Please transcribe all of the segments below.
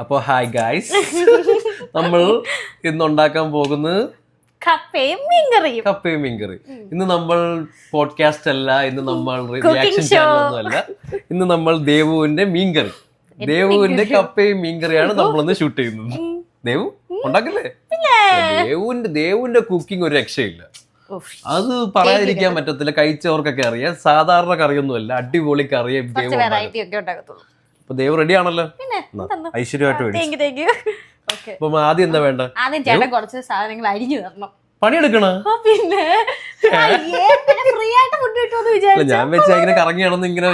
അപ്പോൾ hi guys നമ്മൾ ഇന്ന് ഉണ്ടാക്കാൻ പോകുന്നത് കപ്പയും മീൻകറിയും. കപ്പയും മീൻകറി. ഇന്ന് നമ്മൾ പോഡ്കാസ്റ്റ് അല്ല ഇന്ന് നമ്മൾ റിയാക്ഷൻ. അല്ല. ഇന്ന് നമ്മൾ ദേവുവിന്റെ മീൻകറി. ദേവുവിന്റെ കപ്പയും മീൻകറിയാണ് നമ്മളിന്ന് ഷൂട്ട് ചെയ്യുന്നത്. ദേവു ഉണ്ടാക്കില്ലേ? ദേവുവിന്റെ ദേവുവിന്റെ കുക്കിംഗ് ഒരു രക്ഷയില്ല. അത് പറയാതിരിക്കാൻ പറ്റത്തില്ല. കഴിച്ചവർക്കൊക്കെ അറിയാം. സാധാരണ കറിയൊന്നുമല്ല. അടിപൊളി കറിയും ദേവ് അപ്പൊ ദൈവം റെഡി ആണല്ലോ. ഐശ്വര്യമായിട്ട് ആദ്യം എന്താ വേണ്ട? ആദ്യം ചേട്ടൻ കുറച്ച് സാധനങ്ങൾ അരിഞ്ഞു തരണം. പണിയെടുക്കണ? പിന്നെ. ഫ്രീ ആയിട്ട് ഫുഡ് കിട്ടുമെന്ന് അല്ല വിചാരിച്ചു. ഞാൻ ഇങ്ങനെ കറങ്ങി നടന്ന് ഇങ്ങനെ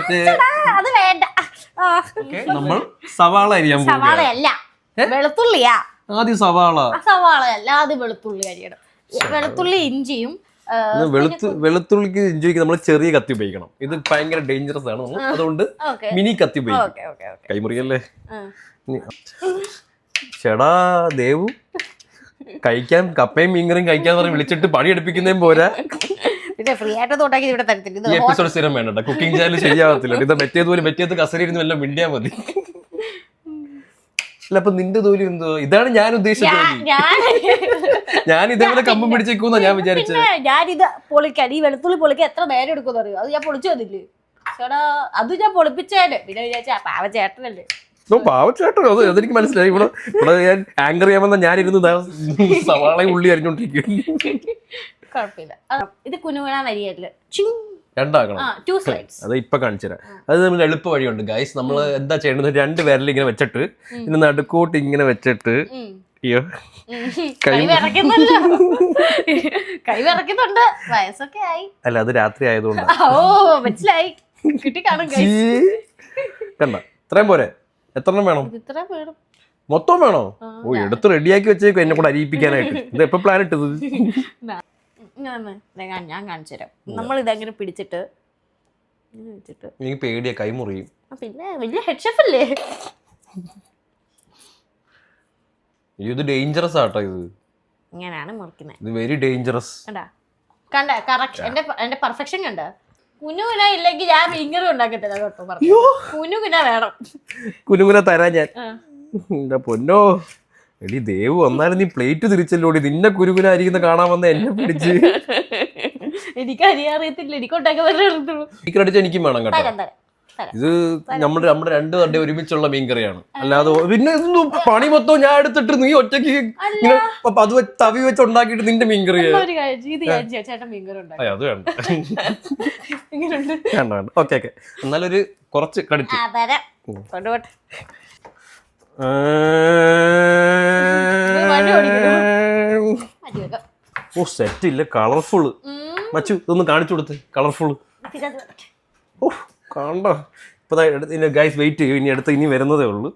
അത് വേണ്ട. നമ്മൾ സവാള അരിയാൻ സവാളയല്ല. വെളുത്തുള്ളിയാ. ആദ്യം സവാള. സവാള അല്ല ആദ്യം വെളുത്തുള്ളി അരിയണം. വെളുത്തുള്ളി ഇഞ്ചിയും വെളുത്തുള്ളിക്ക് ഇഞ്ചിക്ക് നമ്മൾ ചെറിയ കത്തി ഉപയോഗിക്കണം. ഇത് ഭയങ്കര ഡേഞ്ചറസ് ആണ്. അതുകൊണ്ട് മിനി കത്തി ഉപയോഗിക്കും. കൈമുറിയല്ലേ? ചേടാ ദേവു. കഴിക്കാൻ കപ്പയും മീൻകറിയും കഴിക്കാൻ പറഞ്ഞ് വിളിച്ചിട്ട് പണി എടുപ്പിക്കുന്നതും പോരാ ഫ്രീ ആയിട്ട് ഉണ്ടാക്കി ഇവിടെ തരത്തില്ല. ഈ എപ്പിസോഡ് സ്ഥിരം വേണ്ട കുക്കിംഗ് ചാനൽ ശരിയാവത്തില്ല. ഇത് മറ്റേതുപോലെ മറ്റേത് കസരി ഇരുന്ന് എല്ലാം മിണ്ടിയാ മതി. അല്ല അപ്പൊ നിന്റെ ജോലി എന്തോ? ഇതാണ് ഞാൻ ഉദ്ദേശിച്ചത്. ജോലി ഞാൻ ഞാൻ ഇതേപോലെ കമ്പം പിടിച്ചേക്കൂന്നാ ഞാൻ വിചാരിച്ചത്. പിന്നെ ഞാനിത് പൊളിക്കാൻ ഈ വെളുത്തുള്ളി പൊളിക്കാൻ എത്ര നേരം എടുക്കുമെന്ന് അറിയോ? അത് ഞാൻ പൊളിച്ചു തന്നില്ലേ? ചേട്ടാ അത് ഞാൻ പൊളിപ്പിച്ചേനെ. പിന്നെ വിചാരിച്ച പാവ ചേട്ടനല്ലേ. പാവച്ചേട്ടോ അത് അതെനിക്ക് മനസ്സിലായി. ഇവിടെ ഇവിടെ ഞാൻ ആങ്കർ ചെയ്യാമെന്ന ഞാനിരുന്ന് ദാ സവാളയും ഉള്ളി അരിഞ്ഞോണ്ടിരിക്കും കുഴപ്പമില്ല. ഇത് കുനുകുണാൻ വരികയല്ല? ചിങ്. രണ്ടാക്കണം. അത് ഇപ്പൊ കാണിച്ചുതരാം അത് നമ്മൾ എളുപ്പ വഴിയുണ്ട് ഗൈസ് നമ്മൾ എന്താ ചെയ്യേണ്ടത് രണ്ട് പേരിൽ ഇങ്ങനെ വെച്ചിട്ട് ഇന്ന് നടുക്കോട്ട് ഇങ്ങനെ വെച്ചിട്ട് അയ്യോ. വയസ്സൊക്കെ ആയി. അല്ല അത് രാത്രി ആയതുകൊണ്ട്. ഓ മനസ്സിലായി. കണ്ട ഇത്രയും പോരെ. എത്ര വേണം? മൊത്തം വേണോ? ഓ എടുത്ത് റെഡിയാക്കി വെച്ചേക്കും എന്നെ കൂടെ അരിയിപ്പിക്കാനായിട്ട്. ഇത് എപ്പോ പ്ലാൻ ഇട്ടത്? ഞാൻ- കാണിച്ചു തരാം നമ്മൾ ഇതങ്ങനെ പിടിച്ചിട്ട് വെച്ചിട്ട്. എനിക്ക് പേടിയാ കൈമുറിയും പിന്നെ വലിയ ഹെഡ് ഷെഫ് അല്ലേ ഇത് ഡേഞ്ചറസ് ആട്ടോ ഇത്. ഇങ്ങനെയാണ് മുറിക്കുന്നത് ഇത് വെരി ഡേഞ്ചറസ് കണ്ടാ? കണ്ട കറക്റ്റ് എന്റെ എന്റെ പെർഫെക്ഷൻ കണ്ട? കുനുകുന ഇല്ലെങ്കിൽ ഞാൻ മീൻകറി ഉണ്ടാക്കത്തില്ല കേട്ടോ പറഞ്ഞു കുനുകുന വേണം. കുനുകുന തരാൻ ഞാൻ. പൊന്നോ? എടി ദേവ് വന്നാലും നീ പ്ലേറ്റ് തിരിച്ചല്ലോടി നിന്നെ കുരുകുരായിരിക്കുന്ന കാണാൻ വന്ന എന്നെ പിടിച്ച്. എനിക്ക് എനിക്ക് ഉണ്ടാക്കാൻ വേണം കേട്ടോ. ഇത് നമ്മുടെ നമ്മുടെ രണ്ട് തന്റെ ഒരുമിച്ചുള്ള മീൻകറിയാണ്. അല്ലാതെ പിന്നെ ഇതൊന്നും പണി മൊത്തം ഞാൻ എടുത്തിട്ട് നീ ഒറ്റയ്ക്ക് ഇങ്ങനെ അത് തവി വെച്ച് ഉണ്ടാക്കിയിട്ട് നിന്റെ മീൻകറി. അത് വേണ്ട. വേണ്ട വേണ്ട. ഓക്കെ ഓക്കെ എന്നാലൊരു കുറച്ച് കടിച്ചു കൊണ്ടുപോട്ടെ. ഓ സെറ്റ് ഇല്ല കളർഫുൾ മച്ചു ഇതൊന്ന് കാണിച്ചു കൊടുത്ത് കളർഫുൾ. ഓ കണ്ടോ? ഇപ്പൊ ഗൈസ് വെയിറ്റ് ചെയ്യും. ഇനി അടുത്ത് ഇനി വരുന്നതേ ഉള്ളൂ.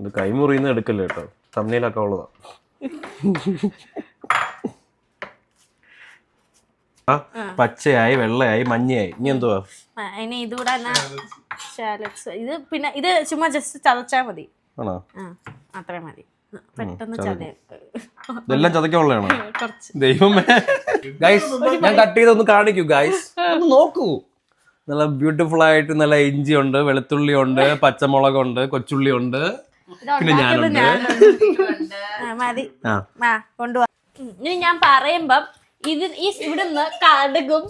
ഇത് കൈമുറിയുന്ന എടുക്കല്ലേ കേട്ടോ? തമ്മിലൊക്കെ ഉള്ളതാ. പച്ചയായി വെള്ളയായി മഞ്ഞയായി. ഇനി എന്തുവാ? ഇനി ഇതുകൂടെ ഇത് പിന്നെ ഇത് ചുമ്മാ ജസ്റ്റ് ചതച്ചാ മതി. ആണോ? ആ അത്രയും മതി. പെട്ടെന്ന് ഇതെല്ലാം ചതയ്ക്കുള്ളതാണോ കുറച്ച്. ദൈവമേ. ഗൈസ് ഞാൻ കട്ട് ചെയ്തൊന്ന് കാണിക്കൂ ഗൈസ് ഒന്ന് നോക്കൂ. നല്ല ബ്യൂട്ടിഫുൾ ആയിട്ട് നല്ല ഇഞ്ചി ഉണ്ട് വെളുത്തുള്ളി ഉണ്ട് പച്ചമുളകുണ്ട് കൊച്ചുള്ളി ഉണ്ട് പിന്നെ ഞാനുണ്ട്. ആ, മതി. ആ. ആ കൊണ്ടുപോവാ ഉം, ഇനി ഞാൻ പറയുമ്പം ഇത് ഈ ഇവിടുന്ന് കടുകും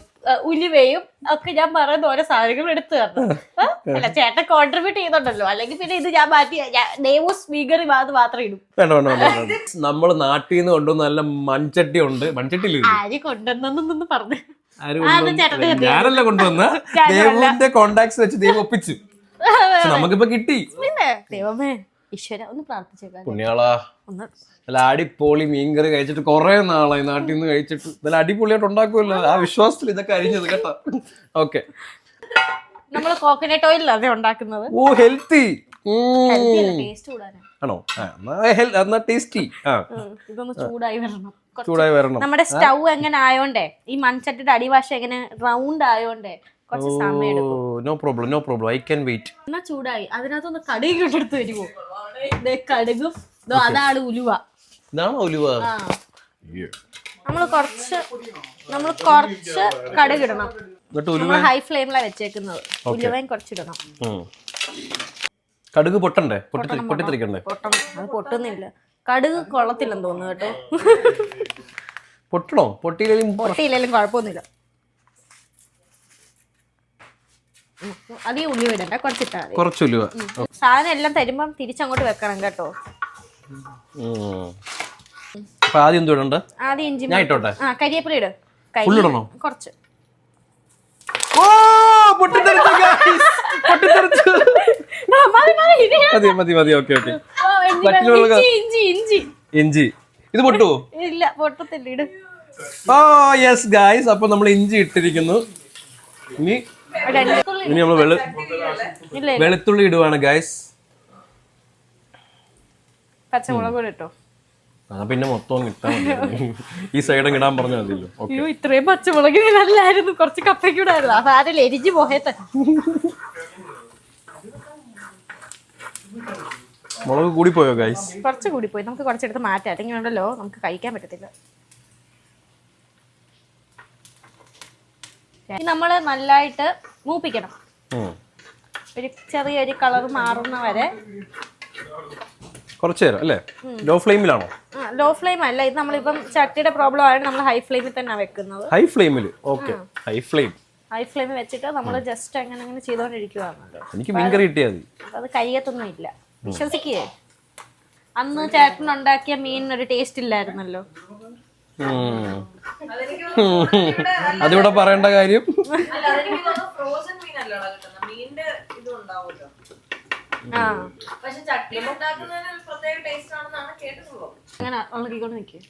ഉലുവയും ഒക്കെ ഞാൻ പറയുന്ന ഓരോ സാധനങ്ങൾ എടുത്തു തന്നു. അല്ല ചേട്ടൻ കോൺട്രിബ്യൂട്ട് ചെയ്യുന്നുണ്ടല്ലോ. അല്ലെങ്കിൽ പിന്നെ ഇത് ഞാൻ മാറ്റി ദേവൂസ് സ്പീക്കറി അത് മാത്രം ഇടും. വേണ്ട വേണ്ട നമ്മൾ നാട്ടിൽ നിന്ന് കൊണ്ടുവന്ന നല്ല മൺചട്ടി ഉണ്ട്. മൺചട്ടി? ആര് കൊണ്ടുവന്നൊന്നും പറഞ്ഞു. ഞാനല്ല കൊണ്ടുവന്ന. ദേവുവിന്റെ കോണ്ടാക്ട്സ് വെച്ച് ദൈവം ഒപ്പിച്ചു. നമുക്കിപ്പോ കിട്ടി. പിന്നെ ദൈവമേ ഈശ്വര ഒന്ന് പ്രാർത്ഥിച്ചേക്കാം പുണ്യാളാ. ഒന്ന് നല്ല അടിപൊളി മീൻകറി കഴിച്ചിട്ട് കുറെ നാളായി നാട്ടിൽ നിന്ന് കഴിച്ചിട്ട്. നല്ല അടിപൊളിയായിട്ട് ഉണ്ടാക്കുമല്ലോ. ആ വിശ്വാസത്തിൽ ഇതൊക്കെ അരിഞ്ഞത് കേട്ടോ. ഓക്കെ നമ്മൾ കോക്കനട്ട് ഓയിലല്ലേ ഉണ്ടാക്കുന്നത്? ഓ ഹെൽത്തി ആണോ? എന്നാ ടേസ്റ്റി ഇതൊന്ന് ചൂടായി വരണം. ചൂടായി വരണം. നമ്മുടെ സ്റ്റൗ എങ്ങനെ ആയോണ്ടേ ഈ മൺചട്ടിയുടെ അടിവാശം എങ്ങനെ റൗണ്ട് ആയോണ്ടേ കുറച്ച് സമയം എടുക്കും. No problem no problem I can wait എന്നാ ചൂടായി. അതിനകത്തൊന്ന് കടുക് കൊണ്ടെടുത്ത് വരുമോ കടുകും. അതാണ് ഉലുവ. ഇതാണോ ഒലിവ ആ. നമ്മൾ കുറച്ച് നമ്മൾ കുറച്ച് കടുക് ഇടണം. എന്നിട്ട് നമ്മൾ ഹൈ ഫ്ലെയിമിലാണ് വെച്ചേക്കുന്നത്. ഉലുവയും കുറച്ചിടണം. കടുക് പൊട്ടണ്ടേ? പൊട്ടി പൊട്ടിത്തെറിക്കണ്ടേ? പൊട്ടണം. അത് പൊട്ടുന്നില്ല. കടുക് കൊള്ളത്തില്ലെന്ന് തോന്നുന്നു കേട്ടോ. പൊട്ടണോ? പൊട്ടിയില്ലെങ്കിലും പൊട്ടിയില്ലെങ്കിലും കുഴപ്പമൊന്നുമില്ല. അധികം ഉള്ളി ഇടണ്ട. കുറച്ചിട്ടാ കുറച്ച് ഉലുവ. സാധനം എല്ലാം തരുമ്പം തിരിച്ചങ്ങോട്ട് വെക്കണം കേട്ടോ. അപ്പൊ ആദ്യം എന്ത് ഇടണ്ട? ആദ്യം ഇഞ്ചി ഞാൻ ഇട്ടോട്ടെ. ആ കരിയേപ്പില ഇട്. ഫുള്ള് ഇടണോ? കുറച്ച്. ഓ പൊട്ടിത്തെറിച്ചു guys. പൊട്ടിത്തെറിച്ചു. മതി, മതി, മതി ഓക്കെ ഓക്കെ. ഇഞ്ചി, ഇഞ്ചി ഇഞ്ചി ഇത് പൊട്ടുവോ? ഇല്ല പൊട്ടത്തില്ല ഇട്. ഓ യെസ് ഗായ്സ് അപ്പൊ നമ്മൾ ഇഞ്ചി ഇട്ടിരിക്കുന്നു. ഇനി. ഇനി നമ്മൾ വെളു. വെളുത്തുള്ളി ഇടുവാണ് ഗായ്സ് പച്ചമുളക് ഇട്ടോ പിന്നെ മൊത്തം കിട്ടാൻ ഈ സൈഡും ഇടാൻ പറഞ്ഞാൽ മതിയല്ലോ. അയ്യോ ഇത്രയും പച്ചമുളകിന് നല്ലായിരുന്നു കുറച്ച് കപ്പയ്ക്കൂടായിരുന്നു അപ്പൊ ആരും എരിഞ്ഞു പോയത്തെ മുളക് കൂടി പോയോ ഗൈസ് കുറച്ച് കൂടി പോയി നമുക്ക് കുറച്ചെടുത്ത് മാറ്റാം. അല്ലെങ്കിൽ ഉണ്ടല്ലോ? നമുക്ക് കഴിക്കാൻ പറ്റത്തില്ല. നമ്മൾ നല്ലതായിട്ട് മൂപ്പിക്കണം. ഒരു ചെറിയൊരു കളർ മാറുന്ന വരെ കുറച്ച് നേരം അല്ലേ? ലോ ഫ്ലെയിമിലാണോ ലോ ഫ്ലെയിം അല്ല. ഇത് നമ്മളിപ്പം ചട്ടിയുടെ പ്രോബ്ലം ആയത് നമ്മൾ ഹൈ ഫ്ലെയിമിൽ തന്നെ വെക്കുന്നത്. ഹൈ ഫ്ലെയിമിൽ ഓക്കെ ഹൈ ഫ്ലെയിം ഹൈ ഫ്ലെയിമിൽ വെച്ചിട്ട് നമ്മൾ ജസ്റ്റ് അങ്ങനെ അങ്ങനെ ചെയ്തുകൊണ്ടിരിക്കുകയാണല്ലോ എനിക്ക് മീൻകറി കിട്ടിയാൽ മതി അത്. കയ്യത്തൊന്നും ഇല്ല. വിശ്വസിക്കേ? അന്ന് ചേട്ടൻ ഉണ്ടാക്കിയ ഒരു ടേസ്റ്റ് ഇല്ലായിരുന്നല്ലോ. അതിവിടെ പറയേണ്ട കാര്യം ഫ്രോസൺ മീനല്ലടാ കിട്ടുന്നത് മീനിന്റെ ഇതും ഉണ്ടാവുമല്ലോ ആ പക്ഷെ ചട്ടി ഉണ്ടാക്കുന്നതിന് ഒരു പ്രത്യേക ടേസ്റ്റ് ആണെന്നാണ് കേട്ടിട്ടുള്ളത് അങ്ങനെ ഉള്ളക്കിക്കൊണ്ട് നിൽക്കും ആ,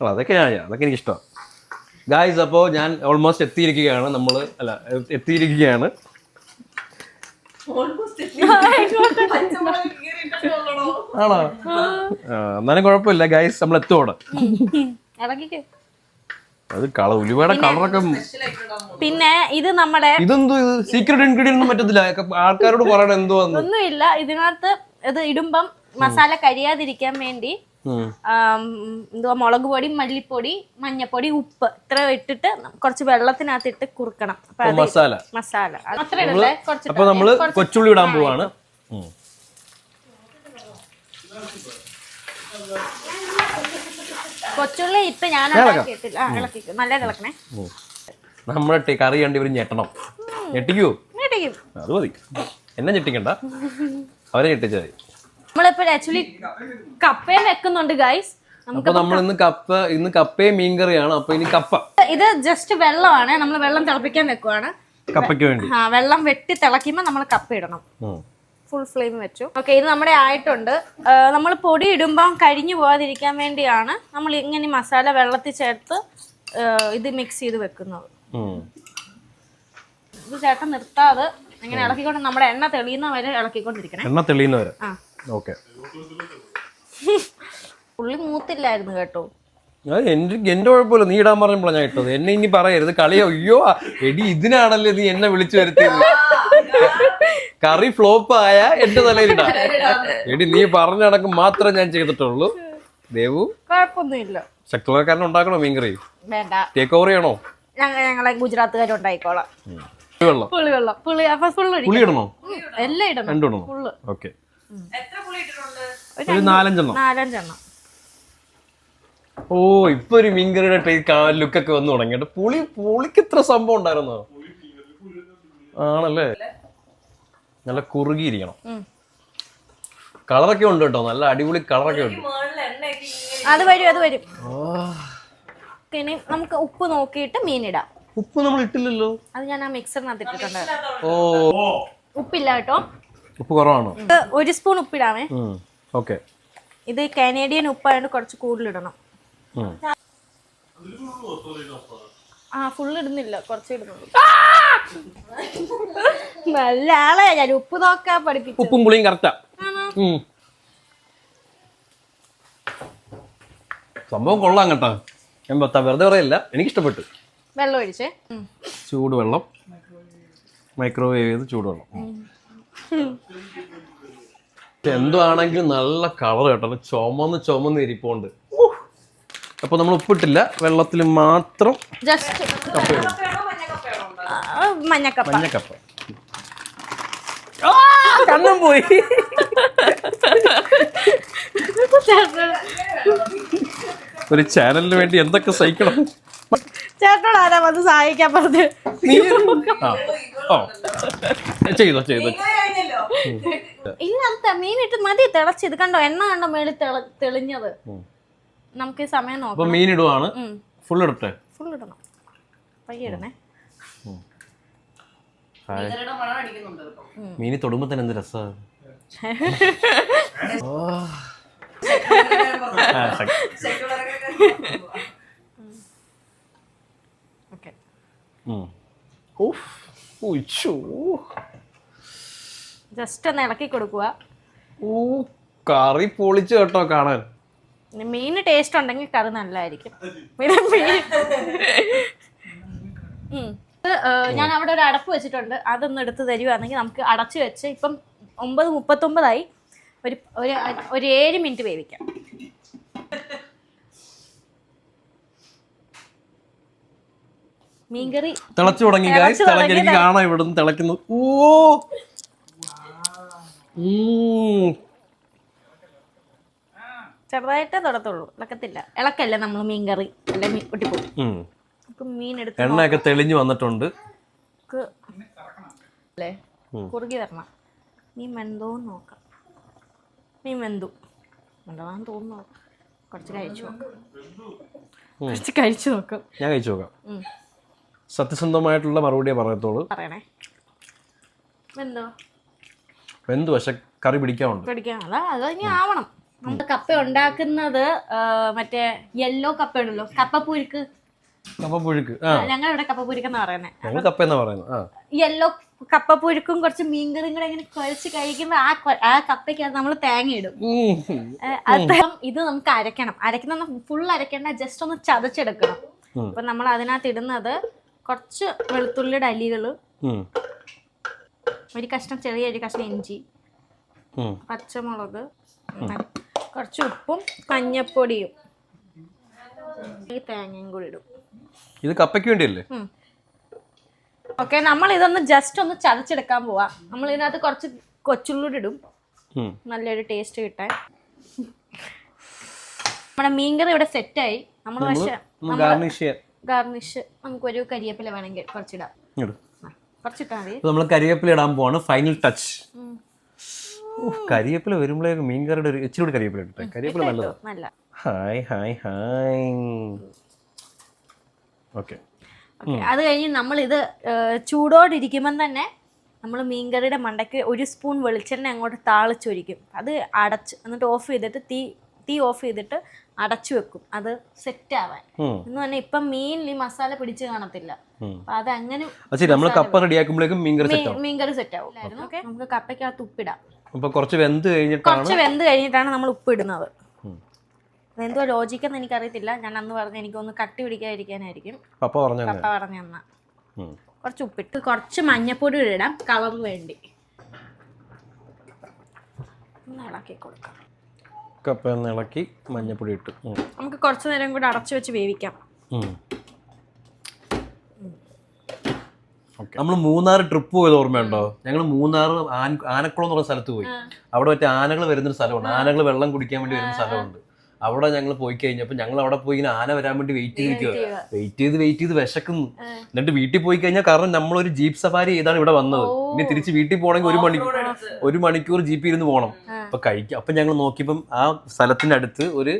അതൊക്കെ ഞാൻ അതൊക്കെ ഗായ്സ് അപ്പോൾ ഞാൻ ഓൾമോസ്റ്റ് എത്തിയിരിക്കുകയാണ്. നമ്മൾ അല്ല എത്തിയിരിക്കുകയാണ്. ആണോ? എന്നാലും കുഴപ്പമില്ല. ഗായ്സ് നമ്മൾ എത്തുവോടെ അത് കള ഉലുവയുടെ കളറൊക്കെ പിന്നെ ഇത് നമ്മുടെ ഇതെന്തോ ഇത്? സീക്രട്ട് ഇൻഗ്രീഡിയന്റ് ഒന്നും പറ്റത്തില്ല. ആൾക്കാരോട് പറയണ എന്തോ വന്ന് ഒന്നുമില്ല. ഇതിനകത്ത് ഇത് ഇടുമ്പം മസാല കരിയാതിരിക്കാൻ വേണ്ടി എന്തുവാ മുളക് പൊടി മല്ലിപ്പൊടി മഞ്ഞപ്പൊടി ഉപ്പ് ഇത്ര ഇട്ടിട്ട് കുറച്ച് വെള്ളത്തിനകത്ത് ഇട്ട് കുറുക്കണം മസാല. മസാല. അപ്പൊ നമ്മൾ കൊച്ചുള്ളി ഇടാൻ പോവാണ്. കൊച്ചുള്ളി ഇപ്പൊ ഞാൻ ഉണ്ടാക്കിയിട്ടില്ല ഇളക്കി. നല്ല ഇളക്കണേ. നമ്മുടെ കറി കണ്ട് ഇവർ ഞെട്ടണം. ഞെട്ടിക്കൂ? ഞെട്ടിക്കും. അത് മതി. എന്നെ ഞെട്ടിക്കണ്ട. അവരെ ഞെട്ടിച്ചാൽ മതി. നമ്മളിപ്പോ ആക്ച്വലി കപ്പയും വെക്കുന്നുണ്ട് ഗൈസ് അപ്പൊ നമ്മൾ ഇന്ന് കപ്പ ഇന്ന് കപ്പയും മീൻകറിയാണ്. അപ്പൊ ഇനി കപ്പ. ഇത് ജസ്റ്റ് വെള്ളമാണ്. നമ്മൾ വെള്ളം തിളപ്പിക്കാൻ വെക്കുവാണ്. കപ്പയ്ക്ക് വേണ്ടി. ആ വെള്ളം വെട്ടി തിളക്കുമ്പോ നമ്മൾ കപ്പ ഇടണം. ഫുൾ ഫ്ലെയിം വെച്ചു. ഓക്കെ ഇത് നമ്മുടെ ആയിട്ടുണ്ട്. നമ്മൾ പൊടി ഇടുമ്പം കരിഞ്ഞു പോകാതിരിക്കാൻ വേണ്ടിയാണ് നമ്മൾ ഇങ്ങനെ മസാല വെള്ളത്തിൽ ചേർത്ത് ഇത് മിക്സ് ചെയ്ത് വെക്കുന്നത്. ഇത് ചേട്ടൻ നിർത്താതെ ഇങ്ങനെ ഇളക്കിക്കൊണ്ട് നമ്മുടെ എണ്ണ തെളിയുന്ന വരെ ഇളക്കിക്കൊണ്ടിരിക്കണേ. എണ്ണ തെളിയുന്ന വരെ? ഓക്കെ പുള്ളി മൂത്തില്ലായിരുന്നു കേട്ടോ. എന്റെ എന്റെ കുഴപ്പമില്ല. നീ ഇടാൻ പറഞ്ഞപ്പോഴാണ് ഞാൻ ഇട്ടത്. എന്നെ ഇനി പറയരുത്. കളിയോ അയ്യോ എടി ഇതിനാണല്ലേ നീ എന്നെ വിളിച്ചു വരുത്തിയത്? കറി ഫ്ലോപ്പ് ആയ എന്റെ തലയിലിടാ. എടി നീ പറഞ്ഞ കണക്ക് മാത്രമേ ഞാൻ ചെയ്തിട്ടുള്ളൂ. ദേവു കുഴപ്പമൊന്നുമില്ല. ശക്തകാരൻ ഉണ്ടാക്കണോ മീൻകറി? വേണ്ട. ടേക്ക് ഓവർ ചെയ്യണോ? ഞങ്ങളെ ഗുജറാത്തുകാർ ഉണ്ടായിക്കോളാം. പുളിവെള്ളം? വെള്ളം പുളി പുളി ഇടണോ എല്ലാം ഇടണം. രണ്ടും ഇടണോ? ഫുള്ള് ഓക്കെ എത്ര പുളി ഇട്ടിട്ടുണ്ട്? ഒരു നാലഞ്ചെണ്ണം. നാലഞ്ചെണ്ണം. ഓ ഇപ്പൊ ഒരു മീൻകറിയുടെ ടേക്ക് ലുക്കൊക്കെ വന്നു തുടങ്ങിയിട്ട് പുളി പുളിക്ക് ഇത്ര സംഭവം ഉണ്ടായിരുന്നോ? ആണല്ലേ? നല്ല കുറുകിയിരിക്കണം. കളറൊക്കെ ഉണ്ട് കേട്ടോ. നല്ല അടിപൊളി കളറൊക്കെ ഉണ്ട്. അത് വരും അത് വരും. പിന്നെ നമുക്ക് ഉപ്പ് നോക്കിയിട്ട് മീനിടാം. ഉപ്പ് നമ്മൾ ഇട്ടില്ലല്ലോ. അത് ഞാൻ ആ മിക്സറിനകത്ത് ഇട്ടിട്ടുണ്ട്. ഓ. ഉപ്പില്ല കേട്ടോ. ഉപ്പ് കുറവാണോ. ഒരു സ്പൂൺ ഉപ്പിടാമേ ഓക്കെ. ഇത് കാനേഡിയൻ ഉപ്പായതുകൊണ്ട് കുറച്ച് കൂടുതലിടണം. ആ ഫുൾ ഇടുന്നില്ല. കുറച്ച് ഇടുന്നുള്ളൂ. നല്ല ആളെ. ഞാൻ ഉപ്പ് നോക്കാൻ പഠിപ്പിച്ചു ഉപ്പും പുളിയും കറക്റ്റാ സംഭവം കൊള്ളാം കേട്ടോ. ഞാൻ പത്താ വെറുതെ പറയല്ല. എനിക്ക് ഇഷ്ടപ്പെട്ടു വെള്ളം ഒഴിച്ചേ. ചൂടുവെള്ളം. മൈക്രോവേവ് ചെയ്ത് ചൂടുവെള്ളം. എന്തോ ആണെങ്കിലും നല്ല കളർ കേട്ടോ. ചുമന്ന് ചുമന്ന് ഇരിപ്പുണ്ട്. അപ്പൊ നമ്മൾ ഉപ്പിട്ടില്ല. വെള്ളത്തിൽ മാത്രം ജസ്റ്റ് കപ്പയിടും മഞ്ഞക്കപ്പ. മഞ്ഞക്കപ്പ. കണ്ണും പോയി. ഒരു ചാനലിന് വേണ്ടി എന്തൊക്കെ സഹിക്കണം? ചേട്ടനോട് ആരാ വന്ന് സഹായിക്കാൻ പറഞ്ഞു ചെയ്തോ ചെയ്തോ. ഇല്ല അത് മീനിട്ട് മതി. തിളച്ചത് കണ്ടോ? എണ്ണ കണ്ടോ മേളിൽ തെള തെളിഞ്ഞത്? നമുക്ക് ഈ സമയം നോക്കാം. മീൻ ഇടുവാണ്. ഫുൾ ഇടട്ടെ? ഫുൾ ഇടണം. പയ്യെ ഇടണേ. മീനി തൊടുമ്പോ തന്നെ എന്ത് രസമാണ് ഓക്കെ. ജസ്റ്റ് ഒന്ന് ഇളക്കി കൊടുക്കുക ഓ കറി പൊളിച്ചു കേട്ടോ കാണാൻ. മീൻ ടേസ്റ്റ് ഉണ്ടെങ്കിൽ കറി നല്ലതായിരിക്കും പിന്നെ മീൻ ഞാൻ അവിടെ ഒരു അടപ്പ് വെച്ചിട്ടുണ്ട്. അതൊന്ന് എടുത്ത് തരുവാണെങ്കിൽ നമുക്ക് അടച്ചു വെച്ച് ഇപ്പം ഒമ്പത് മുപ്പത്തൊമ്പതായി. ഒരു ഒരു ഒരു ഏഴ് മിനിറ്റ് വേവിക്കാം. മീൻകറി തിളച്ചു തുടങ്ങി. കാണാം ഇവിടുന്ന് തിളക്കുന്നു ഓ. ചെറുതായിട്ടേ തുടത്തുള്ളൂ. ഇളക്കത്തില്ല ഇളക്കല്ല നമ്മൾ അല്ലെ മീൻ പൊട്ടിപ്പോകും ഉം. ഇപ്പം മീൻ എടുത്ത് എണ്ണയൊക്കെ തെളിഞ്ഞു വന്നിട്ടുണ്ട്. നമുക്ക് അല്ലേ? കുറുകി തരണം. നീ വെന്തോ നോക്കാം. നീ വെന്തു വെന്തതാന്ന് തോന്നുന്നു കുറച്ച് കഴിച്ചു നോക്കാം. കുറച്ച് കഴിച്ചു നോക്കാം. ഞാൻ കഴിച്ചു നോക്കാം. ഉം. സത്യസന്ധമായിട്ടുള്ള മറുപടിയെ പറയത്തോളൂ പറയണേ. വെന്തോ എന്ത് പക്ഷെ കറി പിടിക്കാറുണ്ട് പിടിക്കാം. അതാ അത് ഇനി ആവണം. നമ്മൾ കപ്പ ഉണ്ടാക്കുന്നത് മറ്റേ യെല്ലോ കപ്പ ഉണ്ടല്ലോ കപ്പ പുഴുക്ക് ആ ഞങ്ങളിവിടെ കപ്പപ്പുരുക്കെന്ന് പറയുന്നത് ഞങ്ങൾ കപ്പ എന്ന് പറയുന്നത് യെല്ലോ കപ്പപ്പുഴുക്കും കുറച്ച് മീൻകറിയും കൂടെ ഇങ്ങനെ കുഴച്ച് കഴിക്കുമ്പോൾ ആ ആ കപ്പയ്ക്ക് നമ്മൾ തേങ്ങ ഇടും ഉം. ഇത് നമുക്ക് അരയ്ക്കണം. അരയ്ക്കുന്ന ഫുൾ അരയ്ക്കേണ്ട ജസ്റ്റ് ഒന്ന് ചതച്ചെടുക്കണം. അപ്പൊ നമ്മൾ അതിനകത്ത് ഇടുന്നത് കുറച്ച് വെളുത്തുള്ളിയുടെ അലികൾ ഉം. ഒരു കഷ്ണം ചെറിയ ഒരു കഷ്ണം ഇഞ്ചി. പച്ചമുളക്. കുറച്ച് ഉപ്പും കഞ്ഞപ്പൊടിയും. ഈ തേങ്ങയും കൂടി ഇടും. ഇത് കപ്പയ്ക്ക് വേണ്ടിയല്ലേ? ഓക്കെ നമ്മൾ ഇതൊന്ന് ജസ്റ്റ് ഒന്ന് ചതച്ചെടുക്കാൻ പോവാം. നമ്മൾ ഇതിനകത്ത് കുറച്ച് കൊച്ചുള്ളൂടി ഇടും. നല്ലൊരു ടേസ്റ്റ് കിട്ടാൻ. നമ്മുടെ മീൻകറി ഇവിടെ സെറ്റായി നമ്മൾ പക്ഷേ ഗാർണിഷ് ഗാർണിഷ് നമുക്കൊരു കരിയേപ്പില വേണമെങ്കിൽ കുറച്ചിടാം. കുറച്ചിട്ടാ കുറച്ചിട്ടാൽ മതി നമ്മൾ കരിവേപ്പില ഇടാൻ പോവാണ്. ഫൈനൽ ടച്ച് കരിവേപ്പില വരുമ്പോഴേ മീൻകറിയുടെ ഒരു ഇച്ചിരി കൂടി കരിവേപ്പില ഇട്ടെ കരിവേപ്പില നല്ലതാണ് നല്ല. Hi hi hi. ഓക്കെ. അത് കഴിഞ്ഞ് നമ്മൾ ഇത് ചൂടോടിരിക്കുമ്പം തന്നെ നമ്മൾ മീൻകറിയുടെ മണ്ടയ്ക്ക് ഒരു സ്പൂൺ വെളിച്ചെണ്ണ അങ്ങോട്ട് താളിച്ചൊരിക്കും അത് അടച്ച് എന്നിട്ട് ഓഫ് ചെയ്തിട്ട് തീ തീ ഓഫ് ചെയ്തിട്ട് അടച്ചു വെക്കും. അത് സെറ്റ് ആവാൻ എന്ന് പറഞ്ഞാൽ ഇപ്പം മീൻ ഈ മസാല പിടിച്ച് കാണത്തില്ല. അത് അങ്ങനെ മീൻകറി സെറ്റ് ആവും നമുക്ക് കപ്പയ്ക്കകത്ത് ഉപ്പിടാം. അപ്പൊ കുറച്ച് വെന്ത് കഴിഞ്ഞിട്ടാണ് കുറച്ച് വെന്ത് കഴിഞ്ഞിട്ടാണ് നമ്മൾ ഉപ്പ് ഇടുന്നത്. എന്തോ ലോജിക്കെന്ന് എനിക്കറിയത്തില്ല. ഞാൻ അന്ന് പറഞ്ഞ എനിക്കൊന്ന് കട്ടി പിടിക്കാതിരിക്കാനായിരിക്കും. പപ്പ പറഞ്ഞു പപ്പ പറഞ്ഞു തന്ന. കുറച്ച് ഉപ്പിട്ട് കുറച്ച് മഞ്ഞപ്പൊടി ഇടാം. കളറിന് വേണ്ടി. ഇളക്കി കൊടുക്കാം. കപ്പ ഇളക്കി മഞ്ഞപ്പൊടി ഇട്ടു. നമുക്ക് കുറച്ച് നേരം കൂടി അടച്ചു വെച്ച് വേവിക്കാം ഉം. നമ്മൾ മൂന്നാർ ട്രിപ്പ് പോയത് ഓർമ്മയുണ്ടോ? ഞങ്ങൾ മൂന്നാർ ആന- ആനക്കുളം എന്ന് പറഞ്ഞ സ്ഥലത്ത് പോയി. അവിടെ മറ്റേ ആനകൾ വരുന്നൊരു സ്ഥലമുണ്ട്. ആനകൾ വെള്ളം കുടിക്കാൻ വേണ്ടി വരുന്ന സ്ഥലമുണ്ട്. അവിടെ ഞങ്ങൾ പോയി കഴിഞ്ഞപ്പോൾ ഞങ്ങൾ അവിടെ പോയി ഇങ്ങനെ ആന വരാൻ വേണ്ടി വെയിറ്റ് ചെയ്തിരിക്കുക വെയിറ്റ് ചെയ്ത് വെയിറ്റ് ചെയ്ത് വിശക്കുന്നു. എന്നിട്ട് വീട്ടിൽ പോയി കഴിഞ്ഞാൽ കാരണം നമ്മളൊരു ജീപ്പ് സഫാരി ചെയ്താണ് ഇവിടെ വന്നത്. ഇനി തിരിച്ച് വീട്ടിൽ പോകണമെങ്കിൽ ഒരു മണിക്കൂർ ഒരു മണിക്കൂർ ജീപ്പിൽ ഇരുന്ന് പോകണം. അപ്പൊ കഴിക്കും അപ്പൊ ഞങ്ങൾ നോക്കിയപ്പം ആ സ്ഥലത്തിന്റെ അടുത്ത് ഒരു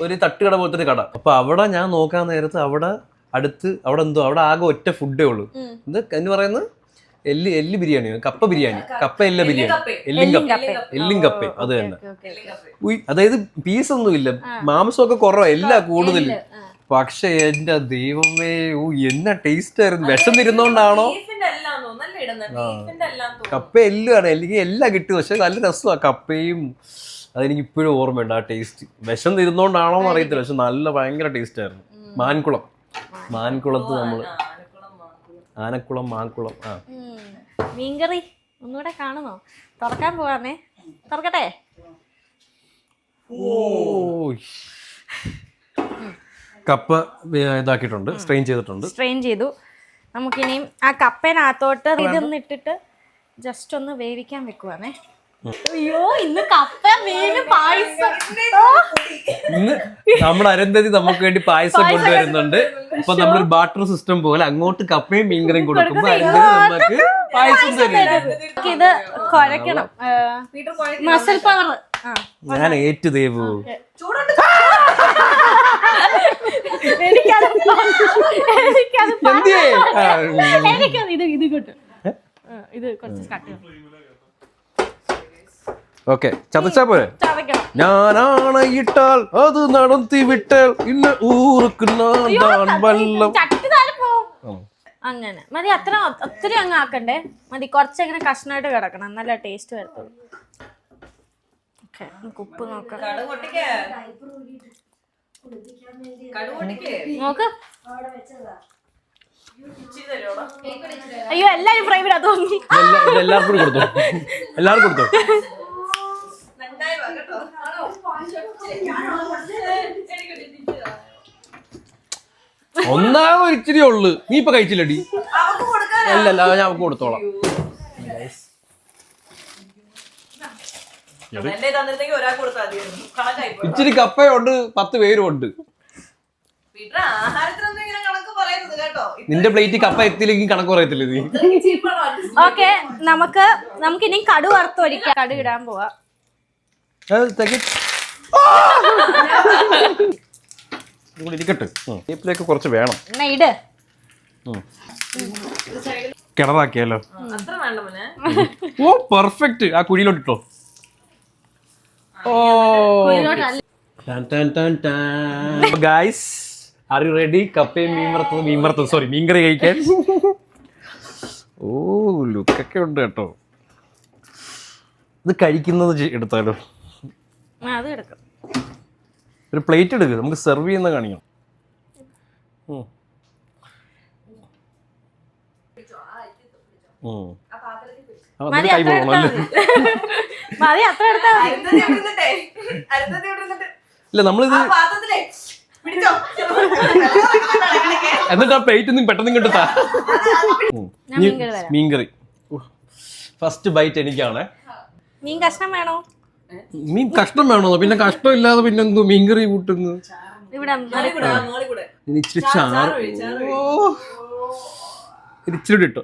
ഒരു തട്ടുകട പോലത്തെ ഒരു കട. അപ്പൊ അവിടെ ഞാൻ നോക്കാൻ നേരത്ത് അവിടെ അടുത്ത് അവിടെ എന്തോ അവിടെ ആകെ ഒറ്റ ഫുഡേ ഉള്ളൂ. എന്ത് എന്ന് പറയുന്നത് എല്ല് എല്ല് ബിരിയാണി കപ്പ ബിരിയാണി കപ്പ എല്ല ബിരിയാണി. എല്ലും കപ്പ. എല്ലും കപ്പ. അത് തന്നെ. അതായത് പീസ് ഒന്നും ഇല്ല. മാംസമൊക്കെ കുറവാ എല്ലാം കൂടുതൽ പക്ഷെ എന്റെ ദൈവമേ ഓ എന്നാ ടേസ്റ്റ് ആയിരുന്നു. വിശന്നിരുന്നോണ്ടാണോ കപ്പ എല്ലാണ് എനിക്ക് എല്ലാം കിട്ടും. പക്ഷെ നല്ല രസമാണ് കപ്പയും അതെനിക്ക് ഇപ്പോഴും ഓർമ്മയുണ്ട് ആ ടേസ്റ്റ് വിഷം എന്ന് അറിയത്തില്ല പക്ഷെ നല്ല ഭയങ്കര ടേസ്റ്റ് ആയിരുന്നു. മാൻകുളം. മാൻകുളത്ത് നമ്മൾ ആനക്കുളം മാൻകുളം. ആ. മീൻകറി ഒന്നുകൂടെ കാണുമോ തുറക്കാൻ പോവാന്നേ തുറക്കട്ടെ? ഓ. കപ്പ ഇതാക്കിയിട്ടുണ്ട്. സ്ട്രെയിൻ ചെയ്തിട്ടുണ്ട്. സ്ട്രെയിൻ ചെയ്തു. നമുക്കിനിയും ആ കപ്പേനകത്തോട്ട് ഇതൊന്നിട്ടിട്ട് ജസ്റ്റ് ഒന്ന് വേവിക്കാൻ വെക്കുവാണേ അയ്യോ ഇന്ന് കപ്പ മീന് പായസം. ഇന്ന് നമ്മുടെ അരന്തതി നമുക്ക് വേണ്ടി പായസം കൊണ്ടുവരുന്നുണ്ട്. അപ്പൊ നമ്മളൊരു ബാട്ടർ സിസ്റ്റം പോലെ അങ്ങോട്ട് കപ്പയും മീൻകറിയും കൊടുക്കുമ്പോ അരുന്ധതി നമുക്ക് പായസം തരും. ഇത് കുഴക്കണം. Muscle power. ഞാൻ ഏറ്റു ദേവു എനിക്കത് എനിക്കത് എനിക്കത് ഇത് ഇത് കിട്ടും. ഇത് കുറച്ച് കട്ട് ഓക്കെ ചതച്ചാ പോരെ? ഞാനാണ് ഇട്ടാൽ അത് നടത്തി വിട്ടാൽ ഇന്ന ഊറുക്ക് ഞാൻ വല്ലം അങ്ങനെ. മതി അത്ര ഒത്തിരി അങ്ങ് ആക്കണ്ടേ? മതി കുറച്ചങ്ങനെ കഷ്ണമായിട്ട് കിടക്കണം. നല്ല ടേസ്റ്റ് വരത്തുള്ളൂ. ഓക്കെ നമുക്ക് ഉപ്പ് നോക്കാം. നോക്ക്. അയ്യോ എല്ലാരും ഫ്രൈമിനകത്ത് തോന്നി എല്ലാവർക്കും കൊടുത്തു? കൂടി എല്ലാവർക്കും കൊടുത്തു? ഒന്നാമത് ഇച്ചിരി ഉള്ളു. നീ ഇപ്പൊ കഴിച്ചില്ലടി. അല്ലല്ല ഞാൻ അവൾക്ക് കൊടുത്തോളാം. ഇച്ചിരി കപ്പയുണ്ട് പത്ത് പേരും ഉണ്ട്. വീട്ടിലെ ആഹാരത്തിനൊന്നും ഇങ്ങനെ കണക്ക് പറയരുത് കേട്ടോ. നിന്റെ പ്ലേറ്റ് കപ്പ എത്തിയില്ലെങ്കിൽ കണക്ക് പറയത്തില്ല നീ? ഓക്കെ നമുക്ക് നമുക്ക് ഇനി കടു വറുത്തൊരിക്കാം കടു ഇടാൻ പോവാ. അത് തിക- ഇതും ഇരിക്കട്ടെ. ടേപ്പിലേക്ക് കുറച്ച് വേണം. എന്നാ ഇട്. കിണറാക്കിയല്ലോ അത്ര വേണ്ട മോനെ. ഓ പെർഫെക്റ്റ് ആ കുഴിയിലോട്ടിട്ടോ ഓ. ഗായ്സ് ആർ യു റെഡി കപ്പയും മീൻ വറുത്തത് മീൻ വറുത്തത്. സോറി മീൻകറി കഴിക്കാൻ. ഓ ലുക്കൊക്കെ ഉണ്ട് കേട്ടോ. ഇത് കഴിക്കുന്നത് എടുത്താലോ? അത് കിടക്കും. ഒരു പ്ലേറ്റ് എടുക്കുക നമുക്ക് സെർവ് ചെയ്യുന്ന കാണിക്കണം മതി അത്ര എടുത്താ മതി. ഇല്ല നമ്മളിത് എന്നിട്ട് ആ പ്ലേറ്റ് ഒന്നും പെട്ടെന്ന് ഇങ്ങോട്ട് താ. മീൻകറി ഫസ്റ്റ് ബൈറ്റ് എനിക്കാണ്. മീൻ കഷ്ണം വേണോ? മീൻ കഷ്ടം വേണോ? പിന്നെ കഷ്ടം ഇല്ലാതെ പിന്നെ എന്തോ മീൻകറി കൂട്ടുന്നു. ഇച്ചിരി ചാറ് ഇച്ചിരി ഇട്ടോ.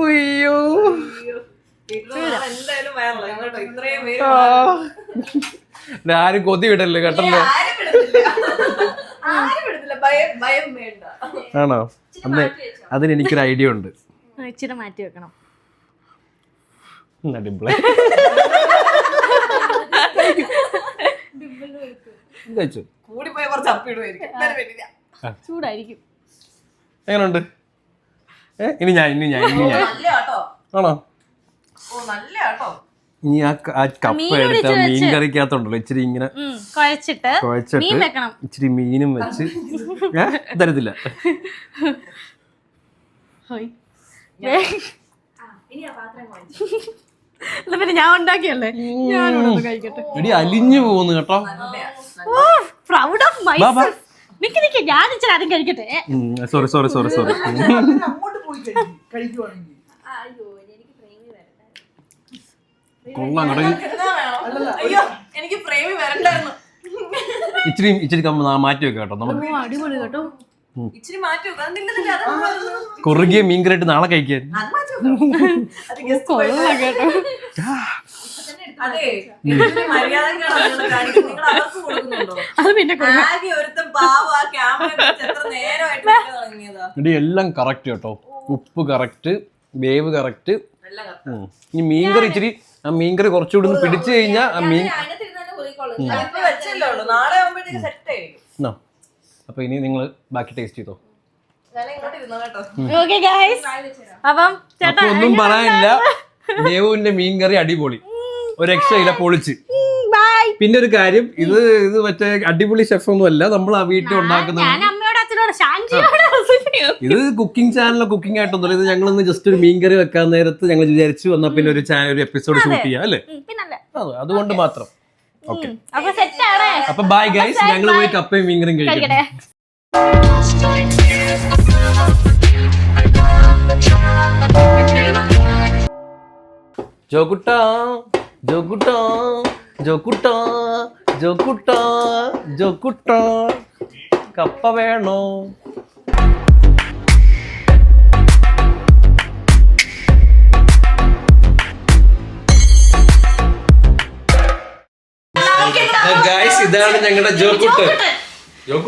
അയ്യോ. ആരും കൊതി വിടല്ലേ കേട്ടല്ലോ? ആണോ? അന്ന് അതിന് എനിക്കൊരു ഐഡിയ ഉണ്ട്. ഇച്ചിരി മാറ്റി വെക്കണം. ഡിംപിളെ കഴിച്ചു കൂടി പോയ കുറച്ച് അപ്പിടുമായിരിക്കും ചൂടായിരിക്കും. എങ്ങനെയുണ്ട് ഏ ഇനി ഞാൻ ഇനി ഞാൻ ഇനി ഞാൻ. നല്ല കേട്ടോ ആണോ? ഓ നല്ല കേട്ടോ ഇനി ആ കപ്പ് ആ കപ്പ മീൻ എടുത്ത വെച്ച്. മീൻ കറിക്കകത്തുണ്ടല്ലോ ഇച്ചിരി ഇങ്ങനെ ഉം, കുഴച്ചിട്ട് മീൻ കുഴച്ചിട്ട് വെക്കണം. ഇച്ചിരി മീനും വെച്ച്. ഏ തരത്തില്ല. ഹോയ്. എന്നാ പിന്നെ ഞാൻ ഉണ്ടാക്കിയല്ലേ? ഞാനിവിടെ കഴിക്കട്ടെ. എടി അലിഞ്ഞു പോകുന്നു കേട്ടോ. Proud of my. നിക്ക് നിക്ക് ഞാൻ ഇച്ചിരി ആദ്യം കഴിക്കട്ടെ. സോറി സോറി സോറി സോറി കൊള്ളാം കേട്ടോ അയ്യോ എനിക്ക് പ്രേമി വരണ്ടായിരുന്നു. ഇച്ചിരി ഇച്ചിരി കമ്മ മാറ്റി വെക്കാം കേട്ടോ നമുക്ക് അടിപൊളി കേട്ടോ. ഇച്ചിരി മാറ്റി കുറുകിയ മീൻ കറിയിട്ട് നാളെ കഴിക്കാൻ അത് കൊള്ളാം കേട്ടോ. പിന്നെ എടി എല്ലാം കറക്റ്റ് കേട്ടോ. ഉപ്പ് കറക്റ്റ് വേവ് കറക്റ്റ് എല്ലാം correct. ഇനി മീൻ കറി ഇച്ചിരി ആ മീൻ കറി കുറച്ചുകൂടി പിടിച്ചു കഴിഞ്ഞാൽ ആ മീൻ അതിപ്പോ വെച്ചല്ലേ ഉള്ളൂ. നാളെ ആവുമ്പോഴത്തേക്ക് സെറ്റ് ആയിരിക്കും. എന്നാ അപ്പൊ ഇനി നിങ്ങൾ ബാക്കി ടേസ്റ്റ് ചെയ്തോ. അപ്പം ചേട്ടാ ഒന്നും പറയാനില്ല. ദേവുവിന്റെ മീൻ കറി അടിപൊളി. ഒരു രക്ഷയില്ല പൊളിച്ച്. ബൈ പിന്നെ ഒരു കാര്യം ഇത് ഇത് മറ്റേ അടിപൊളി ഷെഫ് ഒന്നും അല്ല. നമ്മൾ ആ വീട്ടിൽ ഉണ്ടാക്കുന്ന ഇത് കുക്കിംഗ് ചാനലോ കുക്കിംഗ് ആയിട്ടൊന്നും ഇത് ഞങ്ങൾ ഇന്ന് ജസ്റ്റ് ഒരു മീൻ കറി വെക്കാൻ നേരത്ത് ഞങ്ങൾ വിചാരിച്ചു വന്നാ പിന്നെ ഒരു ചാനൽ ഒരു എപ്പിസോഡ് ഷൂട്ട് ചെയ്യാം അല്ലേ? അതുകൊണ്ട് മാത്രം. ഓക്കെ അപ്പൊ ബൈ ഗൈസ് ഞങ്ങൾ പോയി കപ്പയും മീൻ കഴിക്കാം. കഴിക്കട്ടെ. ജോക്കുട്ട ജോക്കുട്ട ജോക്കുട്ട ജോക്കുട്ട ജോക്കുട്ട കപ്പ വേണോ? ഗായ്സ് ഇതാണ് ഞങ്ങളുടെ ജോക്കുട്ട്. ജോക്കുട്ട്.